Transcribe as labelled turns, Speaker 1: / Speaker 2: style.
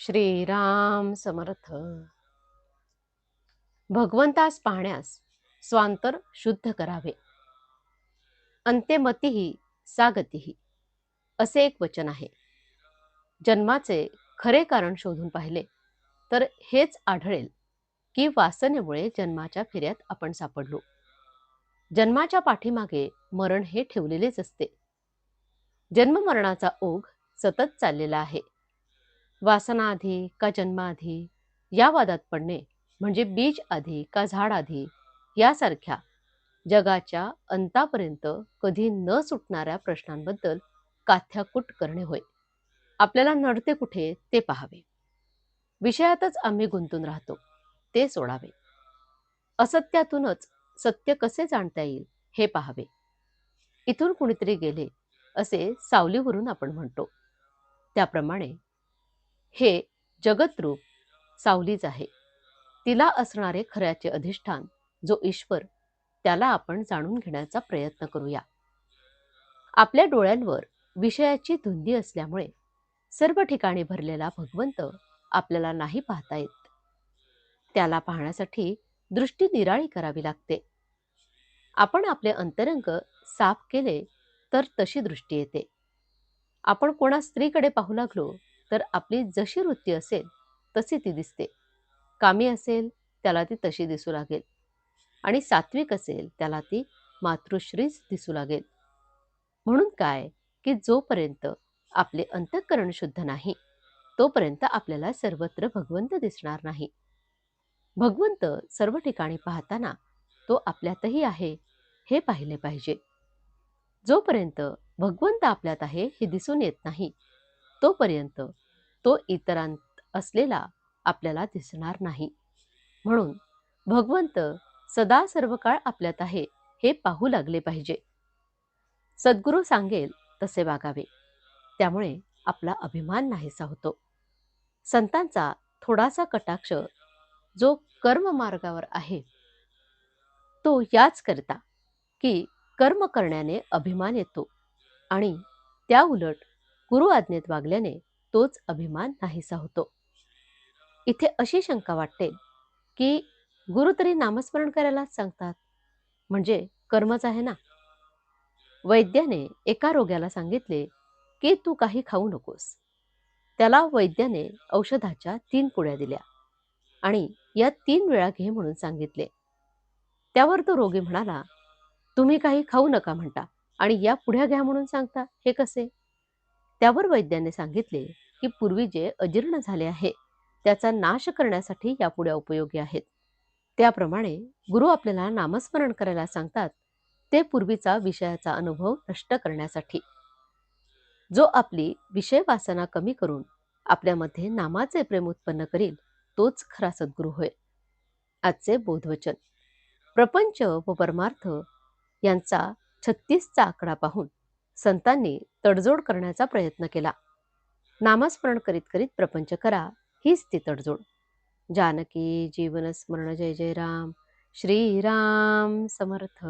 Speaker 1: श्रीराम समर्थ. भगवंतास पाहण्यास स्वांतर शुद्ध करावे. अंत्यमतीही सागतीही असे एक वचन आहे. जन्माचे खरे कारण शोधून पाहिले तर हेच आढळेल की वासनेमुळे जन्माच्या फेऱ्यात आपण सापडलो. जन्माच्या पाठीमागे मरण हे ठेवलेलेच असते. जन्ममरणाचा ओघ सतत चाललेला आहे. वासना आधी का जन्माआधी या वादात पडणे म्हणजे बीज आधी का झाड आधी? यासारख्या जगाच्या अंतापर्यंत कधी न सुटणाऱ्या प्रश्नांबद्दल काथ्याकूट करणे होय. आपल्याला नडते कुठे ते पाहावे. विषयातच आम्ही गुंतून राहतो ते सोडावे. असत्यातूनच सत्य कसे जाणता येईल हे पाहावे. इथून कुणीतरी गेले असे सावलीवरून आपण म्हणतो. त्याप्रमाणे हे जगतरूप सावलीच आहे. तिला असणारे खऱ्याचे अधिष्ठान जो ईश्वर त्याला आपण जाणून घेण्याचा प्रयत्न करूया. आपल्या डोळ्यांवर विषयाची धुंदी असल्यामुळे सर्व ठिकाणी भरलेला भगवंत आपल्याला नाही पाहता येत. त्याला पाहण्यासाठी दृष्टी निराळी करावी लागते. आपण आपले अंतरंग साफ केले तर तशी दृष्टी येते. आपण कोणा स्त्रीकडे पाहू लागलो तर आपली जशी वृत्ती असेल तशी ती दिसते. कामी असेल त्याला ती तशी दिसू लागेल. आणि सात्विक असेल त्याला ती मातृश्रीच दिसू लागेल. म्हणून काय? की जोपर्यंत आपले अंतःकरण शुद्ध नाही तोपर्यंत आपल्याला सर्वत्र भगवंत दिसणार नाही. भगवंत सर्व ठिकाणी पाहताना तो आपल्यातही आहे हे पाहिले पाहिजे. जोपर्यंत भगवंत आपल्यात आहे हे दिसून येत नाही तोपर्यंत तो इतरांत असलेला आपल्याला दिसणार नाही. म्हणून भगवंत सदा सर्व काळ आपल्यात आहे हे पाहू लागले पाहिजे. सद्गुरू सांगेल तसे वागावे. त्यामुळे आपला अभिमान नाहीसा होतो. संतांचा थोडासा कटाक्ष जो कर्म मार्गावर आहे तो याच करता की कर्म करण्याने अभिमान येतो आणि त्या उलट गुरु आज्ञेत वागल्याने तोच अभिमान नाहीसा होतो. इथे अशी शंका वाटते की गुरु तरी नामस्मरण करायलाच सांगतात. म्हणजे कर्मच आहे ना? वैद्याने एका रोग्याला सांगितले की तू काही खाऊ नकोस. त्याला वैद्याने औषधाच्या तीन पुड्या दिल्या आणि या तीन वेळा घे म्हणून सांगितले. त्यावर तो रोगी म्हणाला तुम्ही काही खाऊ नका म्हणता आणि या पुढ्या घ्या म्हणून सांगता हे कसे? त्यावर वैद्याने सांगितले की पूर्वी जे अजीर्ण झाले आहे त्याचा नाश करण्यासाठी यापुढे उपयोगी आहेत. त्याप्रमाणे गुरु आपल्याला नामस्मरण करायला सांगतात ते पूर्वीचा विषयाचा अनुभव नष्ट करण्यासाठी. जो आपली विषय वासना कमी करून आपल्यामध्ये नामाचे प्रेम उत्पन्न करील तोच खरा सद्गुरू होय. आजचे बोधवचन. प्रपंच व परमार्थ यांचा छत्तीसचा आकडा पाहून संतांनी तडजोड करण्याचा प्रयत्न केला. नामस्मरण करीत करीत प्रपंच करा हीच ती तडजोड. जानकी जीवनस्मरण जय जय राम. श्रीराम समर्थ.